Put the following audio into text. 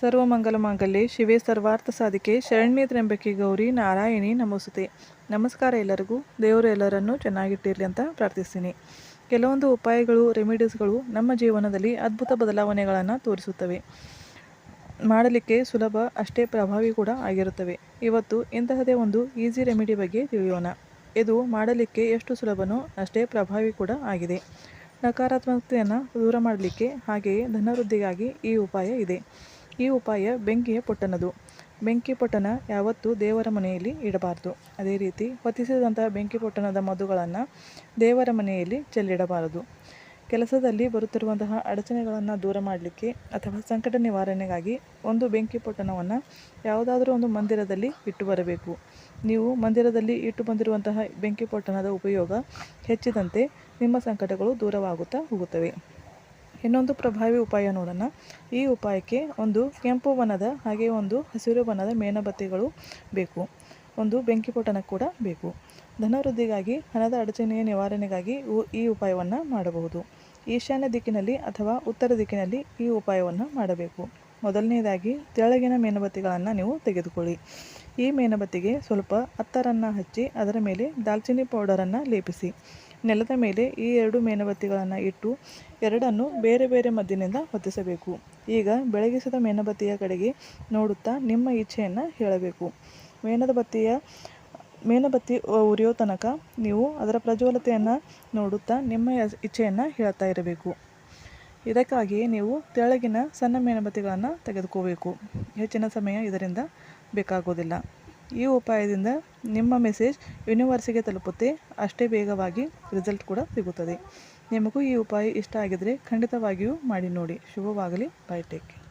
ಸರ್ವಮಂಗಲ ಮಾಂಗಲ್ಯ ಶಿವೆ ಸರ್ವಾರ್ಥ ಸಾಧಿಕೆ ಶರಣ್ಯ ತ್ರ್ಯಂಬಕೆ ಗೌರಿ, ನಾರಾಯಣಿ ನಮೋಸುತೆ. ನಮಸ್ಕಾರ ಎಲ್ಲರಿಗೂ, ದೇವರು ಎಲ್ಲರನ್ನೂ ಚೆನ್ನಾಗಿಟ್ಟಿರಲಿ ಅಂತ ಪ್ರಾರ್ಥಿಸ್ತೀನಿ. ಕೆಲವೊಂದು ಉಪಾಯಗಳು, ರೆಮಿಡೀಸ್ಗಳು ನಮ್ಮ ಜೀವನದಲ್ಲಿ ಅದ್ಭುತ ಬದಲಾವಣೆಗಳನ್ನು ತೋರಿಸುತ್ತವೆ. ಮಾಡಲಿಕ್ಕೆ ಸುಲಭ, ಅಷ್ಟೇ ಪ್ರಭಾವಿ ಕೂಡ ಆಗಿರುತ್ತವೆ. ಇವತ್ತು ಇಂತಹದೇ ಒಂದು ಈಸಿ ರೆಮಿಡಿ ಬಗ್ಗೆ ತಿಳಿಯೋಣ. ಇದು ಮಾಡಲಿಕ್ಕೆ ಎಷ್ಟು ಸುಲಭನೋ, ಅಷ್ಟೇ ಪ್ರಭಾವಿ ಕೂಡ ಆಗಿದೆ. ನಕಾರಾತ್ಮಕತೆಯನ್ನು ದೂರ ಮಾಡಲಿಕ್ಕೆ ಹಾಗೆಯೇ ಧನವೃದ್ಧಿಗಾಗಿ ಈ ಉಪಾಯ ಇದೆ. ಈ ಉಪಾಯ ಬೆಂಕಿಯ ಪೊಟ್ಟಣದು. ಬೆಂಕಿ ಪೊಟ್ಟಣ ಯಾವತ್ತೂ ದೇವರ ಮನೆಯಲ್ಲಿ ಇಡಬಾರದು. ಅದೇ ರೀತಿ ಹೊತ್ತಿಸಿದಂತಹ ಬೆಂಕಿ ಪೊಟ್ಟಣದ ಮದುಗಳನ್ನು ದೇವರ ಮನೆಯಲ್ಲಿ ಚೆಲ್ಲಿಡಬಾರದು. ಕೆಲಸದಲ್ಲಿ ಬರುತ್ತಿರುವಂತಹ ಅಡಚಣೆಗಳನ್ನು ದೂರ ಮಾಡಲಿಕ್ಕೆ ಅಥವಾ ಸಂಕಟ ನಿವಾರಣೆಗಾಗಿ ಒಂದು ಬೆಂಕಿ ಪೊಟ್ಟಣವನ್ನು ಯಾವುದಾದರೂ ಒಂದು ಮಂದಿರದಲ್ಲಿ ಇಟ್ಟು ಬರಬೇಕು. ನೀವು ಮಂದಿರದಲ್ಲಿ ಇಟ್ಟು ಬಂದಿರುವಂತಹ ಬೆಂಕಿ ಪೊಟ್ಟಣದ ಉಪಯೋಗ ಹೆಚ್ಚಿದಂತೆ ನಿಮ್ಮ ಸಂಕಟಗಳು ದೂರವಾಗುತ್ತಾ ಹೋಗುತ್ತವೆ. ಇನ್ನೊಂದು ಪ್ರಭಾವಿ ಉಪಾಯ ನೋಡೋಣ. ಈ ಉಪಾಯಕ್ಕೆ ಒಂದು ಕೆಂಪು ಬಣ್ಣದ ಹಾಗೆ ಒಂದು ಹಸಿರು ಬಣ್ಣದ ಮೇಣಬತ್ತಿಗಳು ಬೇಕು. ಒಂದು ಬೆಂಕಿ ಪೊಟ್ಟಣ ಕೂಡ ಬೇಕು. ಧನವೃದ್ಧಿಗಾಗಿ, ಹಣದ ಅಡಚಣೆಯ ನಿವಾರಣೆಗಾಗಿ ಈ ಉಪಾಯವನ್ನು ಮಾಡಬಹುದು. ಈಶಾನ್ಯ ದಿಕ್ಕಿನಲ್ಲಿ ಅಥವಾ ಉತ್ತರ ದಿಕ್ಕಿನಲ್ಲಿ ಈ ಉಪಾಯವನ್ನು ಮಾಡಬೇಕು. ಮೊದಲನೇದಾಗಿ, ತೆಳಗಿನ ಮೇಣಬತ್ತಿಗಳನ್ನು ನೀವು ತೆಗೆದುಕೊಳ್ಳಿ. ಈ ಮೇಣಬತ್ತಿಗೆ ಸ್ವಲ್ಪ ಅತ್ತರನ್ನು ಹಚ್ಚಿ, ಅದರ ಮೇಲೆ ದಾಲ್ಚಿನ್ನಿ ಪೌಡರನ್ನು ಲೇಪಿಸಿ. ನೆಲದ ಮೇಲೆ ಈ ಎರಡು ಮೇಣಬತ್ತಿಗಳನ್ನು ಇಟ್ಟು ಎರಡನ್ನು ಬೇರೆ ಬೇರೆ ಮದ್ದಿನಿಂದ ಹೊತ್ತಿಸಬೇಕು. ಈಗ ಬೆಳಗಿಸಿದ ಮೇಣಬತ್ತಿಯ ಕಡೆಗೆ ನೋಡುತ್ತಾ ನಿಮ್ಮ ಇಚ್ಛೆಯನ್ನು ಹೇಳಬೇಕು. ಮೇಣದ ಬತ್ತಿಯ, ಮೇಣಬತ್ತಿ ಉರಿಯೋ ತನಕ ನೀವು ಅದರ ಪ್ರಜ್ವಲತೆಯನ್ನು ನೋಡುತ್ತಾ ನಿಮ್ಮ ಇಚ್ಛೆಯನ್ನು ಹೇಳ್ತಾ ಇರಬೇಕು. ಇದಕ್ಕಾಗಿ ನೀವು ತೆಳಗಿನ ಸಣ್ಣ ಮೇಣಬತ್ತಿಗಳನ್ನು ತೆಗೆದುಕೋಬೇಕು. ಹೆಚ್ಚಿನ ಸಮಯ ಇದರಿಂದ ಬೇಕಾಗೋದಿಲ್ಲ. ಈ ಉಪಾಯದಿಂದ ನಿಮ್ಮ ಮೆಸೇಜ್ ಯೂನಿವರ್ಸಿಗೆ ತಲುಪುತ್ತೆ. ಅಷ್ಟೇ ಬೇಗವಾಗಿ ರಿಸಲ್ಟ್ ಕೂಡ ಸಿಗುತ್ತದೆ. ನಿಮಗೂ ಈ ಉಪಾಯ ಇಷ್ಟ ಆಗಿದ್ದರೆ ಖಂಡಿತವಾಗಿಯೂ ಮಾಡಿ ನೋಡಿ. ಶುಭವಾಗಲಿ. By, take